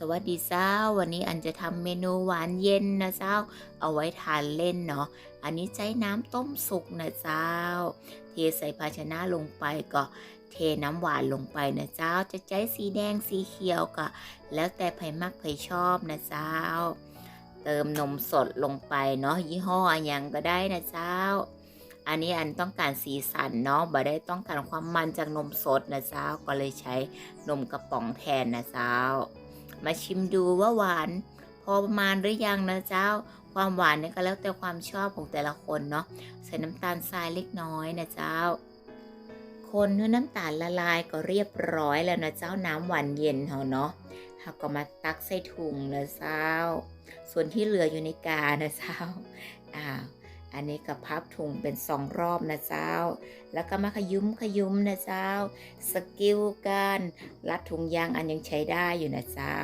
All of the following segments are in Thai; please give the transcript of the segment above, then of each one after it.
สวัสดีเจ้า วันนี้อันจะทำเมนูหวานเย็นนะเจ้า เอาไว้ทานเล่นเนาะ อันนี้ใช้น้ำต้มสุกนะเจ้า เทใส่ภาชนะลงไปก็เทน้ำหวานลงไปนะเจ้า จะใช้สีแดงสีเขียวก็ แล้วแต่ไผมักไผชอบนะเจ้า เติมนมสดลงไปเนาะยี่ห้ออนหยังก็ได้นะเจ้า อันนี้อันต้องการสีสันเนาะบ่ได้ต้องการความมันจากนมสดนะเจ้า ก็เลยใช้นมกระป๋องแทนนะเจ้า มาชิมดูว่าหวาน พอประมาณหรือยังนะเจ้า ความหวานเนี่ยก็แล้วแต่ความชอบของแต่ละคนเนาะใส่น้ำตาลทรายเล็กน้อยนะเจ้า คนให้น้ำตาลละลายก็เรียบร้อยแล้วนะเจ้าน้ำหวานเย็นเขาเนาะเราก็มาตักใส่ถุงนะเจ้า ส่วนที่เหลืออยู่ในกานะเจ้าอ้าว อันนี้ก็พับถุงเป็นสองรอบนะเจ้า แล้วก็มาขยุ้มขยุ้มนะเจ้า สกิลการรัดถุงยางอันยังใช้ได้อยู่นะเจ้า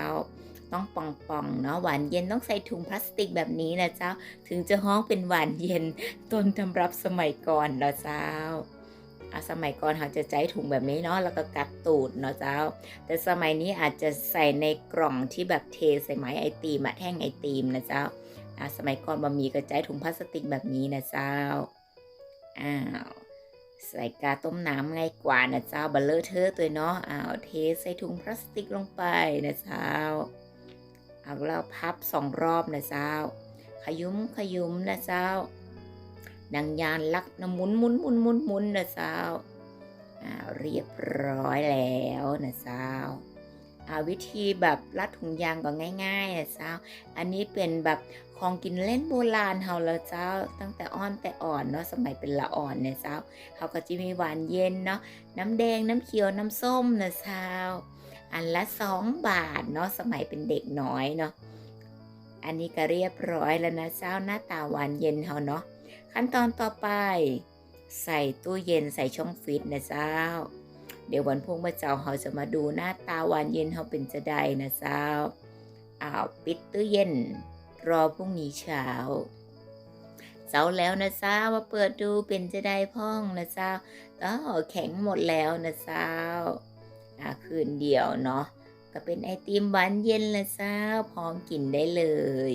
ต้องป่องๆเนาะหวานเย็นต้องใส่ถุงพลาสติกแบบนี้นะเจ้า ถึงจะห้องเป็นหวานเย็นต้นตำรับสมัยก่อนนะเจ้าอะสมัยก่อนเขาจะใช้ถุงแบบนี้เนาะแล้วก็กัดตูดเนาะเจ้า แต่สมัยนี้อาจจะใส่ในกล่องที่แบบเทใส่ไม้ไอติมอะแท่งไอติมนะเจ้า อะสมัยก่อนบะหมี่ก็ใช้ถุงพลาสติกแบบนี้นะเจ้าอ้าวใส่กาต้มน้ำง่ายกว่านะเจ้าบัลเลอร์เทอร์ตัวเนาะอ้าวเทใส่ถุงพลาสติกลงไปนะเจ้าเอาแล้วพับสองรอบนะเจ้า ขยุ้มขยุ้มนะเจ้าดังยานลักนะหมุนหมุนหมุนหมุนหมุนนะเจ้าอ่าเรียบร้อยแล้วนะเจ้า วิธีแบบรัดถุงยางก็ง่ายๆนะเจ้า อันนี้เป็นแบบของกินเล่นโบราณเฮาแล้วเจ้า ตั้งแต่อ้อนแต่อ่อนเนาะสมัยเป็นละอ่อนเนี่ยเจ้าเขาก็จะมีหวานเย็นเนาะน้ำแดงน้ำเขียวน้ำส้มนะเจ้า อันละสองบาทเนาะสมัยเป็นเด็กน้อยเนาะอันนี้ก็เรียบร้อยแล้วนะเจ้าหน้าตาหวานเย็นเฮาเนาะขั้นตอนต่อไป ใส่ตู้เย็นใส่ช่องฟิตนะเจ้า เดี๋ยววันพุ่งมาเจ้าเราจะมาดูหน้าตาหวานเย็นเขาเป็นจะได้นะเจ้าอ้าวปิดตู้เย็น รอพรุ่งนี้เช้าเจ้าแล้วนะเจ้ามาเปิดดูเป็นจะได้พ่องนะเจ้าอ๋อแข็งหมดแล้วนะเจ้าอ่าคืนเดียวเนาะก็เป็นไอติมหวานเย็นละเจ้าพร้อมกินได้เลย